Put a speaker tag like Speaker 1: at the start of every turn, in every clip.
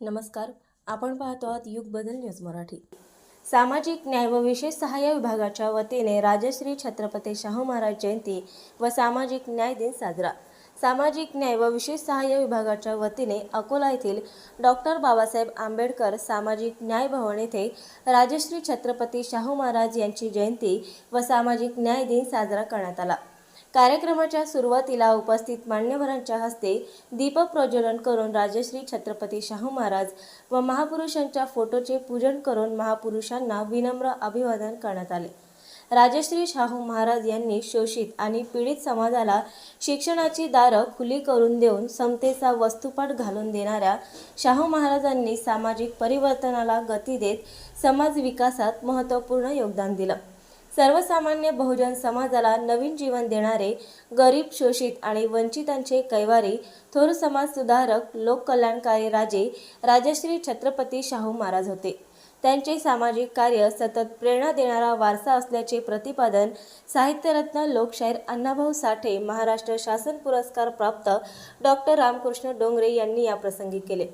Speaker 1: नमस्कार. आपण पाहतो आहात युग बदल न्यूज मराठी. सामाजिक न्याय व विशेष सहाय्य विभागाच्या वतीने राजश्री छत्रपती शाहू महाराज जयंती व सामाजिक न्याय दिन साजरा. सामाजिक न्याय व विशेष सहाय्य विभागाच्या वतीने अकोला येथील डॉक्टर बाबासाहेब आंबेडकर सामाजिक न्याय भवन येथे राजश्री छत्रपती शाहू महाराज यांची जयंती व सामाजिक न्याय दिन साजरा करण्यात आला. कार्यक्रमाच्या सुरुवातीला उपस्थित मान्यवरांच्या हस्ते दीपक प्रज्वलन करून राजश्री छत्रपती शाहू महाराज व महापुरुषांच्या फोटोचे पूजन करून महापुरुषांना विनम्र अभिवादन करण्यात आले. राजश्री शाहू महाराज यांनी शोषित आणि पीडित समाजाला शिक्षणाची दारं खुली करून देऊन समतेचा वस्तुपाठ घालून देणाऱ्या शाहू महाराजांनी सामाजिक परिवर्तनाला गती देत समाज विकासात महत्त्वपूर्ण योगदान दिलं. सर्वसामान्य बहुजन समाजाला नवीन जीवन देणारे गरीब शोषित आणि वंचितांचे कैवारी थोर समाज सुधारक लोककल्याणकारी राजे राजश्री छत्रपती शाहू महाराज होते. त्यांचे सामाजिक कार्य सतत प्रेरणा देणारा वारसा असल्याचे प्रतिपादन साहित्यरत्न लोकशाहीर अण्णाभाऊ साठे महाराष्ट्र शासन पुरस्कार प्राप्त डॉक्टर रामकृष्ण डोंगरे यांनी याप्रसंगी केले.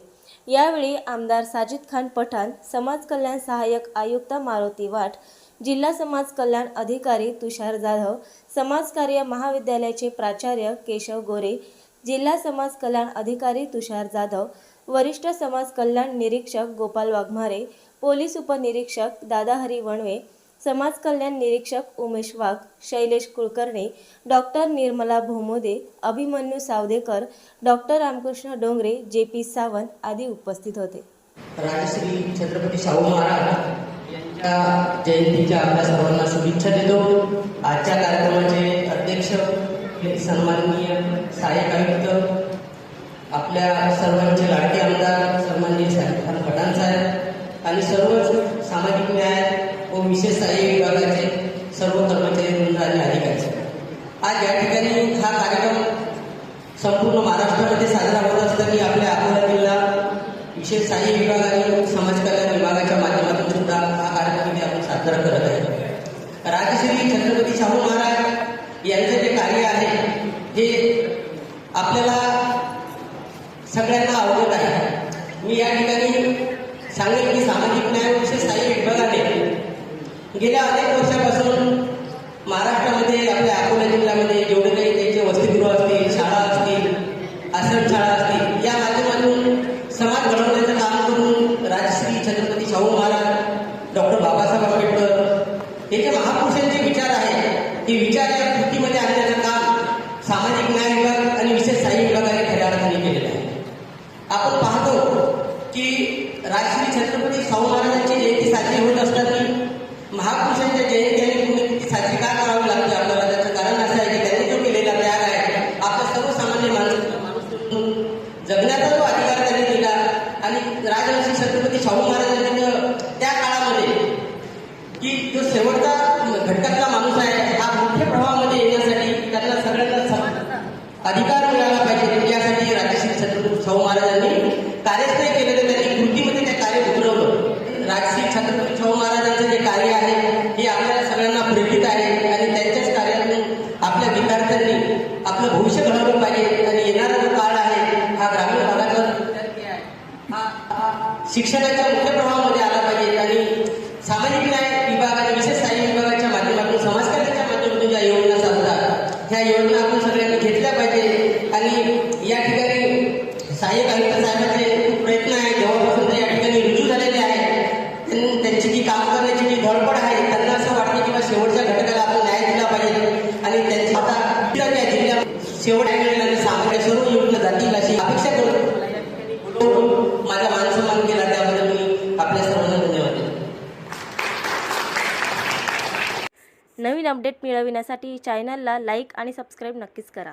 Speaker 1: यावेळी आमदार साजिद खान पठाण समाज कल्याण सहाय्यक आयुक्त मारुती वाट जिल्हा समाज कल्याण अधिकारी तुषार जाधव समाज कार्य महाविद्यालयाचे प्राचार्य केशव गोरे जिल्हा समाज कल्याण अधिकारी तुषार जाधव वरिष्ठ समाज कल्याण निरीक्षक गोपाल वाघमारे पोलीस उपनिरीक्षक दादाहरी वणवे समाज कल्याण निरीक्षक Umesh Wagh Shailesh Kulkarni doctor Nirmala Bhomode Abhimanyu Savdekar doctor Ramkrishna Dongre J P Sawant आदी उपस्थित होते.
Speaker 2: राजश्री छत्रपती शाहू महाराज यांच्या जयंतीच्या आपल्या सर्वांना शुभेच्छा देतो. आजच्या कार्यक्रमाचे अध्यक्ष हे सन्माननीय सहाय्यक आयुक्त आपल्या सर्वांचे लाडके आमदार सन्माननीय साहेब खान पठाण साहेब आणि सर्व सामाजिक न्याय व विशेष सहाय्य विभागाचे सर्व कर्मचारी वृंद आणि अधिकारी. आज या ठिकाणी हा कार्यक्रम संपूर्ण महाराष्ट्रामध्ये साजरा होत असताना आपल्या अकोला जिल्हा विशेष सहाय्य विभाग आणि समाज कल्याण विभागाच्या माध्यमातून कार्यक्रम करत आहे राजश्री छत्रपती शाहू महाराज यांचं जे कार्य आहे हे आपल्याला सगळ्यांना अवगत आहे. मी या ठिकाणी सांगेन की सामाजिक न्याय व विशेष सहाय्य विभागाने गेल्या अनेक वर्षापासून महाराष्ट्रामध्ये आपल्या अकोला जिल्ह्यामध्ये जेवढे काही त्यांचे वसतिगृह असतील आश्रमशाळा असतील या माध्यमातून समाज घडवण्याचं काम करून राजश्री छत्रपती शाहू महाराज डॉक्टर बाबासाहेब आंबेडकर हे जे महापुरुषांचे विचार आहेत हे विचार या कृतीमध्ये आणण्याचं काम सामाजिक न्याय विभाग आणि विशेष सहाय्य विभागाने खऱ्या अर्थाने केलेलं आहे आपण पाहतो की राजश्री छत्रपती शाहू महाराजांची जयंती साजरी होत असताना महापुरुषांच्या जयंती आणि पुण्यतिथी साजरी का करावी लागते आपल्याला त्याचं कारण असं आहे की त्यांनी जो केलेला त्याग आहे आपल्या सर्वसामान्य माणूस माणूस म्हणून जगण्याचा जो अधिकार त्यांनी दिला आणि राजर्षी छत्रपती शाहू महाराजांनी त्या काळामध्ये की जो शेवटचा घटकातला माणूस आहे हा मुख्य प्रवाहामध्ये येण्यासाठी त्यांना सगळ्यांना अधिकार मिळाला पाहिजे. यासाठी राजश्री छत्रपती शाहू महाराजांनी कार्यस्थय केलेलं त्यांनी कृतीमध्ये ते कार्य उतरवलं. राजश्री छत्रपती शाहू महाराजांचं जे कार्य आहे हे आपल्याला सगळ्यांना प्रेरित आहे आणि त्यांच्याच कार्यातून आपल्या विद्यार्थ्यांनी आपलं भविष्य घडवलं पाहिजे आणि येणारा जो काळ आहे हा ग्रामीण भागाचा हा- हा शिक्षणाच्या मुख्य प्रवाहामध्ये आला पाहिजे. आणि सामाजिक न्याय विभाग आणि विशेष सहाय्य विभागाच्या माध्यमातून समाज माध्यमातून ज्या योजना चालतात ह्या योजना आपण सगळ्यांनी घेतल्या पाहिजे. आणि या ठिकाणी सहाय्यक आयुक्त साहेबांचे प्रयत्न आहे जेव्हापासून ते या ठिकाणी रुजू झालेले आहेत त्यांची जी काम करण्याची जी धडपड आहे त्यांना असं वाटतं की शेवटच्या घटकाला आपण न्याय दिला पाहिजे. आणि त्यांची आता या जिल्ह्यात शेवट आणि सामान्य सर्व योजना जातील अशी अपेक्षा करून माझा मान सन्मान केला त्याबद्दल मी आपल्या सर्वांना धन्यवाद देतो.
Speaker 1: नवीन अपडेट मिळविण्यासाठी चॅनलला लाईक आणि सबस्क्राईब नक्कीच करा.